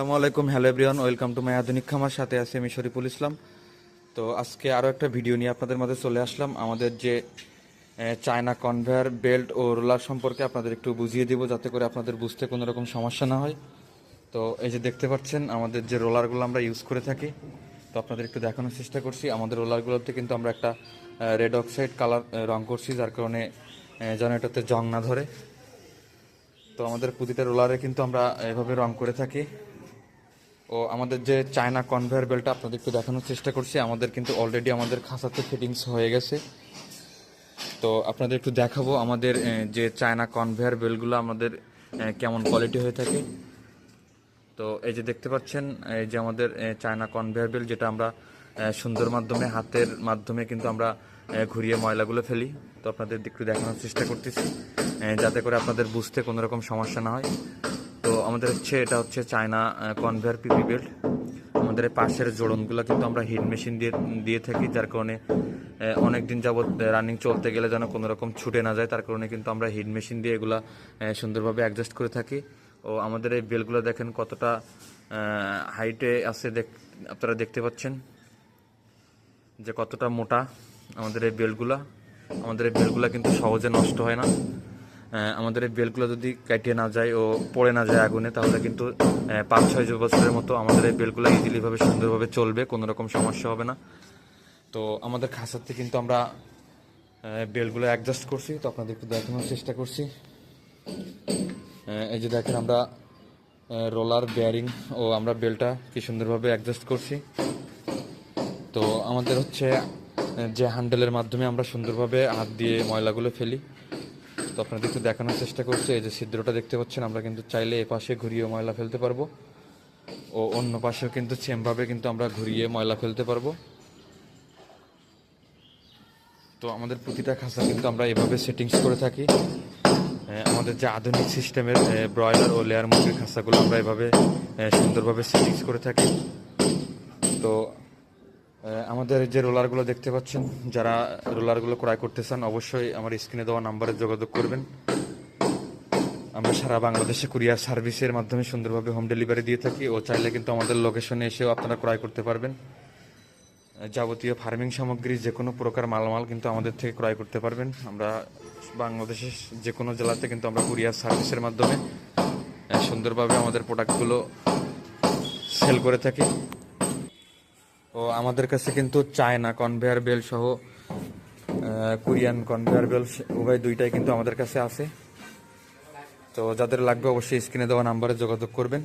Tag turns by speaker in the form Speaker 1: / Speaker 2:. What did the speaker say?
Speaker 1: আসসালামু আলাইকুম, hello everyone, welcome to my আধুনিক খামার, সাথে আছে আমি শরীফুল ইসলাম। তো আজকে আরও একটা ভিডিও নিয়ে আপনাদের মাঝে চলে আসলাম। আমাদের যে চায়না কনভেয়ার বেল্ট ও রোলার সম্পর্কে আপনাদের একটু বুঝিয়ে দিব, যাতে করে আপনাদের বুঝতে কোনো রকম সমস্যা না হয়। তো এই যে দেখতে পাচ্ছেন, আমাদের যে রোলারগুলো আমরা ইউজ করে থাকি, তো আপনাদের একটু দেখানোর চেষ্টা করছি। আমাদের রোলারগুলোতে কিন্তু আমরা একটা রেড অক্সাইড কালার রং করছি, যার কারণে যেন এটাতে জং না ধরে। তো আমাদের প্রতিটা রোলারে কিন্তু আমরা এভাবে রং করে থাকি। ও আমাদের যে চায়না কনভেয়ার বেলটা আপনাদের একটু দেখানোর চেষ্টা করছি, আমাদের কিন্তু অলরেডি আমাদের খাঁচাতে ফিটিংস হয়ে গেছে। তো আপনাদের একটু দেখাবো আমাদের যে চায়না কনভেয়ার বেলগুলো আমাদের কেমন কোয়ালিটি হয়ে থাকে। তো এই যে দেখতে পাচ্ছেন এই যে আমাদের চায়না কনভেয়ার বেল যেটা আমরা সুন্দর মাধ্যমে, হাতের মাধ্যমে কিন্তু আমরা ঘুরিয়ে ময়লাগুলো ফেলি। তো আপনাদের একটু দেখানোর চেষ্টা করতেছি যাতে করে আপনাদের বুঝতে কোনো রকম সমস্যা না হয়। তো আমাদের হচ্ছে, এটা হচ্ছে চায়না কনভেয়ার পিপি বেল্ট আমাদের পাশের জোড়নগুলো কিন্তু আমরা হিট মেশিন দিয়ে দিয়ে থাকি, যার কারণে অনেক দিন যাবৎ রানিং চলতে গেলে যেন কোনো রকম ছুটে না যায়, তার কারণে কিন্তু আমরা হিট মেশিন দিয়ে এগুলা সুন্দরভাবে অ্যাডজাস্ট করে থাকি। ও আমাদের এই বেলগুলো দেখেন কতটা হাইটে আছে দেখ, আপনারা দেখতে পাচ্ছেন? যে কতটা মোটা আমাদের এই বেলগুলা আমাদের এই বেলগুলা কিন্তু সহজে নষ্ট হয় না। আমাদের এই বেলগুলো যদি কাটিয়ে না যায় ও পড়ে না যায় আগুনে, তাহলে কিন্তু পাঁচ, ছয় বছরের মতো আমাদের এই বেলগুলো ইজিলিভাবে সুন্দরভাবে চলবে, কোনো রকম সমস্যা হবে না। তো আমাদের খাঁচাতে কিন্তু আমরা বেলগুলো অ্যাডজাস্ট করছি, তো আপনাদের একটু দেখানোর চেষ্টা করছি। এই যে দেখেন আমরা রোলার বেয়ারিং ও আমরা বেলটা কি সুন্দরভাবে অ্যাডজাস্ট করছি। তো আমাদের হচ্ছে যে হ্যান্ডেলের মাধ্যমে আমরা সুন্দরভাবে হাত দিয়ে ময়লাগুলো ফেলি তো আপনাদের একটু দেখানোর চেষ্টা করছি। এই যে ছিদ্রটা দেখতে পাচ্ছেন, আমরা কিন্তু চাইলে এ পাশে ঘুরিয়ে ময়লা ফেলতে পারব। ও অন্য পাশেও কিন্তু সেমভাবে কিন্তু আমরা ঘুরিয়ে ময়লা ফেলতে পারব। তো আমাদের প্রতিটা খাঁচা কিন্তু আমরা এভাবে সেটিংস করে থাকি। আমাদের যে আধুনিক সিস্টেমের ব্রয়লার ও লেয়ার মুরগির খাঁচাগুলো আমরা এভাবে সুন্দরভাবে সেটিংস করে থাকি। তো আমাদের যে রোলারগুলো দেখতে পাচ্ছেন, যারা রোলারগুলো ক্রয় করতে চান, অবশ্যই আমার স্ক্রিনে দেওয়া নাম্বারে যোগাযোগ করবেন। আমরা সারা বাংলাদেশে কুরিয়ার সার্ভিসের মাধ্যমে সুন্দরভাবে হোম ডেলিভারি দিয়ে থাকি ও চাইলে কিন্তু আমাদের লোকেশনে এসেও আপনারা ক্রয় করতে পারবেন। যাবতীয় ফার্মিং সামগ্রী, যে কোনো প্রকার মালামাল কিন্তু আমাদের থেকে ক্রয় করতে পারবেন। আমরা বাংলাদেশের যে কোনো জেলাতে কিন্তু আমরা কুরিয়ার সার্ভিসের মাধ্যমে সুন্দরভাবে আমাদের প্রোডাক্টগুলো সেল করে থাকি। ও আমাদের কাছে কিন্তু চায়না কনভেয়ার বেল সহ কোরিয়ান কনভেয়ার বেল উভয় দুইটাই কিন্তু আমাদের কাছে আছে। তো যাদের লাগবে অবশ্যই স্ক্রিনে দেওয়া নাম্বারে যোগাযোগ করবেন।